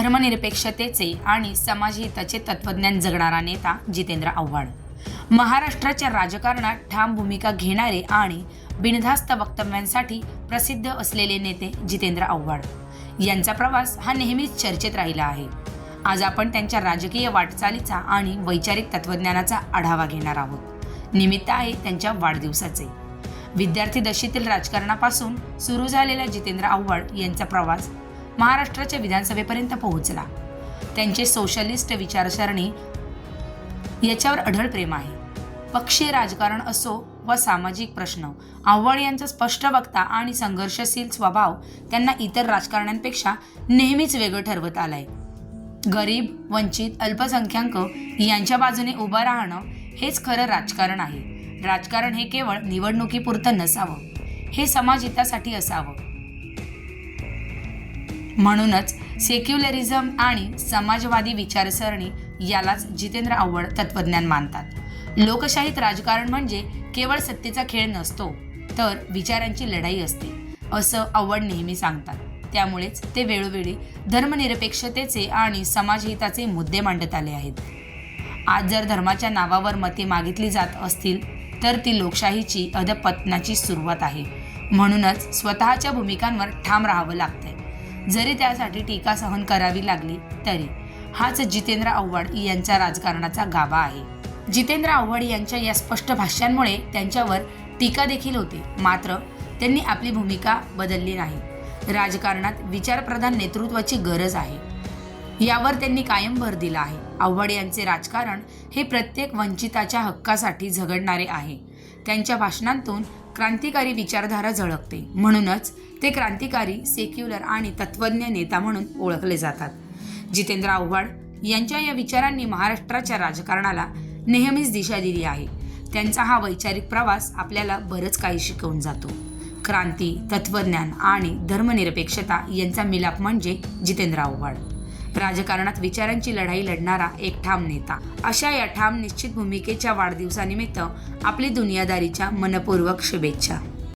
धर्मनिरपेक्षतेचे आणि समाजहिताचे तत्वज्ञान जगणारा नेता जितेंद्र आव्हाड. महाराष्ट्राच्या राजकारणात ठाम भूमिका घेणारे आणि बिनधास्त वक्तव्यांसाठी प्रसिद्ध असलेले नेते जितेंद्र आव्हाड. यांचा प्रवास हा नेहमीच चर्चेत राहिला आहे. आज आपण त्यांच्या राजकीय वाटचालीचा आणि वैचारिक तत्वज्ञानाचा आढावा घेणार आहोत. निमित्त आहे त्यांच्या वाढदिवसाचे. विद्यार्थी दशेतील राजकारणापासून सुरू झालेला जितेंद्र आव्हाड यांचा प्रवास महाराष्ट्राच्या विधानसभेपर्यंत पोहोचला. त्यांचे सोशलिस्ट विचारसरणी याच्यावर अढळ प्रेम आहे. पक्षीय राजकारण असो व सामाजिक प्रश्न आव्हाड यांचा स्पष्ट वक्ता आणि संघर्षशील स्वभाव त्यांना इतर राजकारण्यांपेक्षा नेहमीच वेगळं ठरवत आलंय. गरीब वंचित अल्पसंख्याक यांच्या बाजूने उभं राहणं हेच खरं राजकारण आहे. राजकारण हे केवळ निवडणुकीपुरतं नसावं. हे समाजहितासाठी असावं. म्हणूनच सेक्युलरिझम आणि समाजवादी विचारसरणी यालाच जितेंद्र आव्हाड तत्वज्ञान मानतात. लोकशाहीत राजकारण म्हणजे केवळ सत्तेचा खेळ नसतो तर विचारांची लढाई असते असं आव्हाड नेहमी सांगतात. त्यामुळेच ते वेळोवेळी धर्मनिरपेक्षतेचे आणि समाजहिताचे मुद्दे मांडत आले आहेत. आज जर धर्माच्या नावावर मते मागितली जात असतील तर ती लोकशाहीची अधपतनाची सुरुवात आहे. म्हणूनच स्वतःच्या भूमिकांवर ठाम राहावं लागतंय. जरी त्यासाठी टीका सहन करावी लागली तरी हाच जितेंद्र आव्हाड यांचा राजकारणाचा गाभा आहे. जितेंद्र आव्हाड यांच्या या स्पष्ट भाष्यांमुळे त्यांच्यावर टीका देखील होते. मात्र त्यांनी आपली भूमिका बदलली नाही. राजकारणात विचारप्रधान नेतृत्वाची गरज आहे. यावर त्यांनी कायम भर दिला आहे. आव्हाड यांचे राजकारण हे प्रत्येक वंचिताच्या हक्कासाठी झगडणारे आहे. त्यांच्या भाषणांतून क्रांतिकारी विचारधारा झळकते. म्हणूनच ते क्रांतिकारी सेक्युलर आणि तत्वज्ञ नेता म्हणून ओळखले जातात. जितेंद्र आव्हाड यांच्या या विचारांनी महाराष्ट्राच्या राजकारणाला नेहमीच दिशा दिली आहे. त्यांचा हा वैचारिक प्रवास आपल्याला बरंच काही शिकवून जातो. क्रांती तत्वज्ञान आणि धर्मनिरपेक्षता यांचा मिलाप म्हणजे जितेंद्र आव्हाड. राजकारणात विचारांची लढाई लढणारा एक ठाम नेता. अशा या ठाम निश्चित भूमिकेच्या वाढदिवसानिमित्त आपली दुनियादारीच्या मनपूर्वक शुभेच्छा.